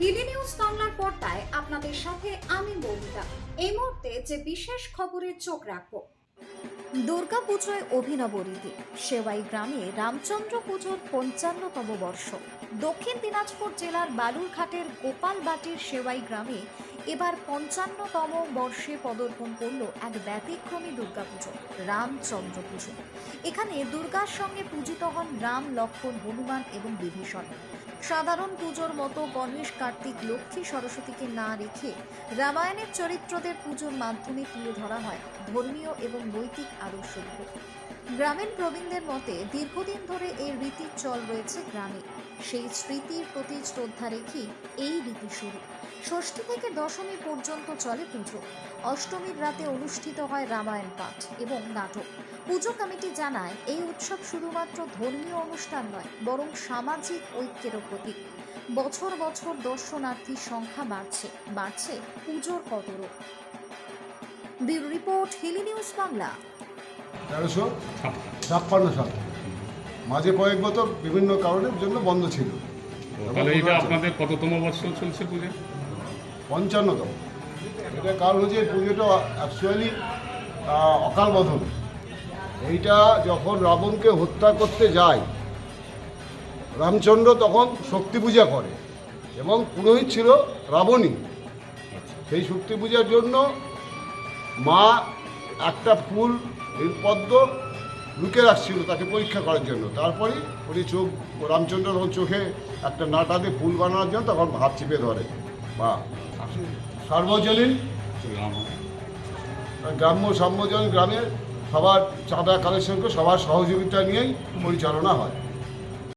হিডি news বাংলার পর্দায় আপনাদের সাথে আমি বর্ণিতা এই মুহূর্তে যে বিশেষ খবরে চোখ রাখব। দুর্গা পুজোয় অভিনব রীতি, সেওয়াই গ্রামে রামচন্দ্র পুজোর পঞ্চান্নতম বর্ষ। দক্ষিণ দিনাজপুর জেলার বালুরঘাটের গোপালবাটির সেওয়াই গ্রামে এবার পঞ্চান্নতম বর্ষে পদার্পণ করল এক ব্যতিক্রমী দুর্গাপুজো রামচন্দ্র পুজো। এখানে দুর্গার সঙ্গে পূজিত হন রাম লক্ষ্মণ হনুমান এবং বিভীষণ। সাধারণ পুজোর মতো গণেশ কার্তিক লক্ষ্মী সরস্বতীকে না রেখে রামায়ণের চরিত্রদের পুজোর মাধ্যমে তুলে ধরা হয় ধর্মীয় এবং নৈতিক আদর্শগুলো গ্রামীণ প্রবীণদের মতে দীর্ঘদিন ধরে এই রীতির চল রয়েছে গ্রামে। সেই স্মৃতির প্রতি শ্রদ্ধা রেখেই এই রীতি শুরু। ষষ্ঠী থেকে দশমী পর্যন্ত চলে পুজো। অষ্টমীর রাতে অনুষ্ঠিত হয় রামায়ণ পাঠ এবং নাটক। পুজো কমিটি জানায়, এই উৎসব শুধুমাত্র ধর্মীয় অনুষ্ঠান নয়, বরং সামাজিক ঐক্যেরও প্রতীক বছর বছর দর্শনার্থীর সংখ্যা বাড়ছে বাড়ছে পুজোর কদরও। Bureau report Hili news Bangla. তেরোশো ছাপ্পান্ন। সাল। মাঝে কয়েক বছর বিভিন্ন কারণের জন্য বন্ধ ছিল। তাহলে এটা আপনাদের কততম বছর চলছে পুজো? পঞ্চান্নতম। এটা কারণ হচ্ছে পুজোটা অ্যাকচুয়ালি অকাল বোধন এইটা যখন রাবণকে হত্যা করতে যায় রামচন্দ্র তখন শক্তি পূজা করে এবং পুরোহিত ছিল রাবণী। সেই শক্তি পূজার জন্য মা একটা ফুল পদ্ম লুকে রাখছিল তাকে পরীক্ষা করার জন্য। তারপরে উনি চোখ, রামচন্দ্র তখন চোখে একটা নাটা দিয়ে ফুল বানানোর জন্য তখন হাত চিপে ধরে। বা সার্বজনীন রাম গ্রাম্য সার্বজনীন গ্রামের সবার চাঁদা কালেকশন করে সবার সহযোগিতা নিয়েই পরিচালনা হয়।